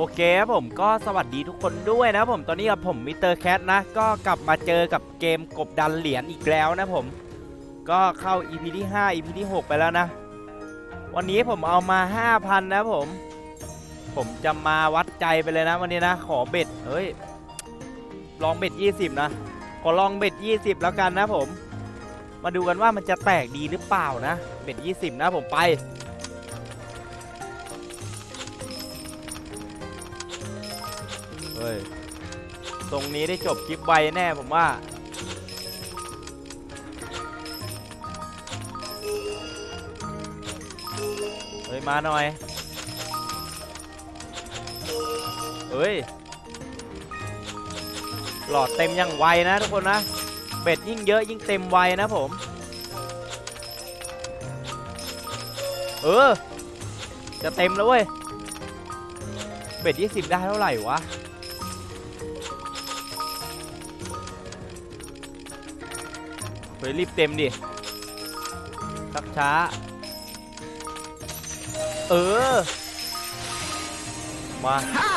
โอเคครับผมก็สวัสดีทุกคนด้วยนะผมตอนนี้กับผมมิสเตอร์แคทนะ ก็กลับมาเจอกับเกมกบดันเหรียญอีกแล้วนะผม ก็เข้า EP ที่ 5 EP ที่ 6 ไปแล้วนะ วันนี้ผมเอามา 5,000 นะผม ผมจะมาวัดใจไปเลยนะวันนี้นะ ขอเบ็ดเฮ้ย ลองเบ็ด 20 นะ ขอลองเบ็ด 20 แล้วกันนะผม มาดูกันว่ามันจะแตกดีหรือเปล่านะ เบ็ด 20 นะผมไป เฮ้ยตรงนี้ได้จบคลิปไวแน่ผมว่า เฮ้ย มาหน่อย เฮ้ย หลอดเต็มยังไวนะทุกคนนะ เบ็ดยิ่งเยอะยิ่งเต็มไวนะผม เออ จะเต็มแล้วเว้ย เบ็ดยี่สิบได้เท่าไหร่วะ เฮ้ยรีบเต็มดิชักช้า เออ มาฮ่า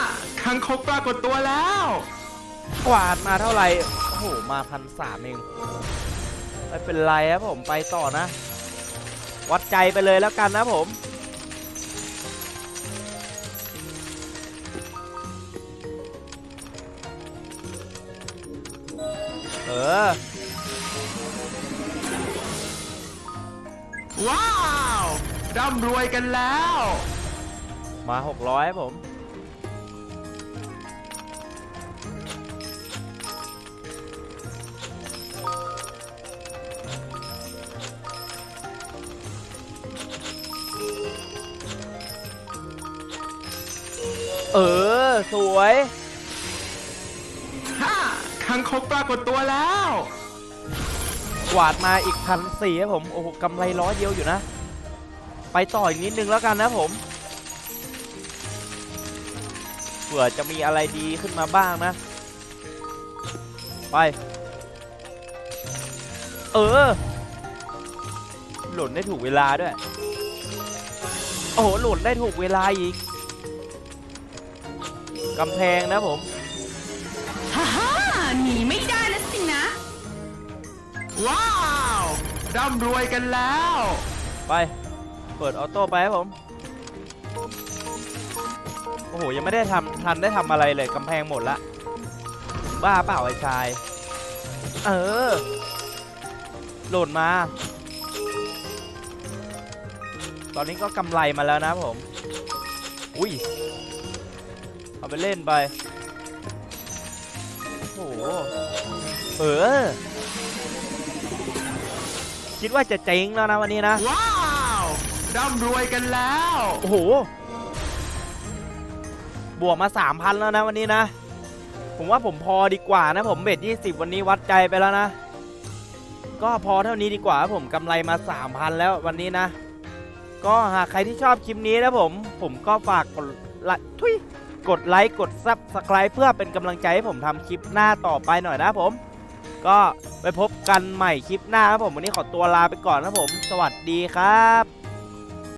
คังคกปรากฏตัวแล้ว กวาดมาเท่าไหร่ โอ้โห มาพันสามเอง ไม่เป็นไรครับผมไปต่อนะ วัดใจไปเลยแล้วกันนะผมเออ ว้าวร่ำรวยกันแล้ว มา600ครับผม เออ สวย ฮ่าคังคกปรากฏตัวแล้ว กวาดมาอีกพันสี่ครับผมโอ้โหกำไรร้อยเดียวอยู่นะ ไปต่ออีกนิดนึงแล้วกันนะผมเผื่อจะมีอะไรดีขึ้นมาบ้างนะ ไป เออ หล่นได้ถูกเวลาด้วย โอ้โหหล่นได้ถูกเวลาอีกกำแพงนะผม ร่ำรวยกันแล้ว ไป เปิดออโต้ไปครับผม โอ้โห ยังไม่ได้ทำทันได้ทำอะไรเลยกำแพงหมดละ บ้าเปล่าไอ้ชาย เออ โหล่นมา ตอนนี้ก็กำไรมาแล้วนะผม อุ้ย เอาไปเล่นไป โอ้โห เออ คิดว่าจะเจ๊งแล้วนะวันนี้นะ ว้าวร่ำรวยกันแล้ว โอ้โห บวกมา 3,000 แล้วนะวันนี้นะ ผมว่าผมพอดีกว่านะผมเบ็ด20 วันนี้วัดใจไปแล้วนะ ก็พอเท่านี้ดีกว่าผมกำไรมา 3,000 แล้ววันนี้นะ ก็หากใครที่ชอบคลิปนี้นะผม ผมก็ฝากกดไลค์ทุยกดไลค์กดซับสไคร b e เพื่อเป็นกำลังใจให้ผมทำคลิปหน้าต่อไปหน่อยนะผม ก็ไปพบกันใหม่คลิปหน้าครับผมวันนี้ขอตัวลาไปก่อนนะผม สวัสดีครับ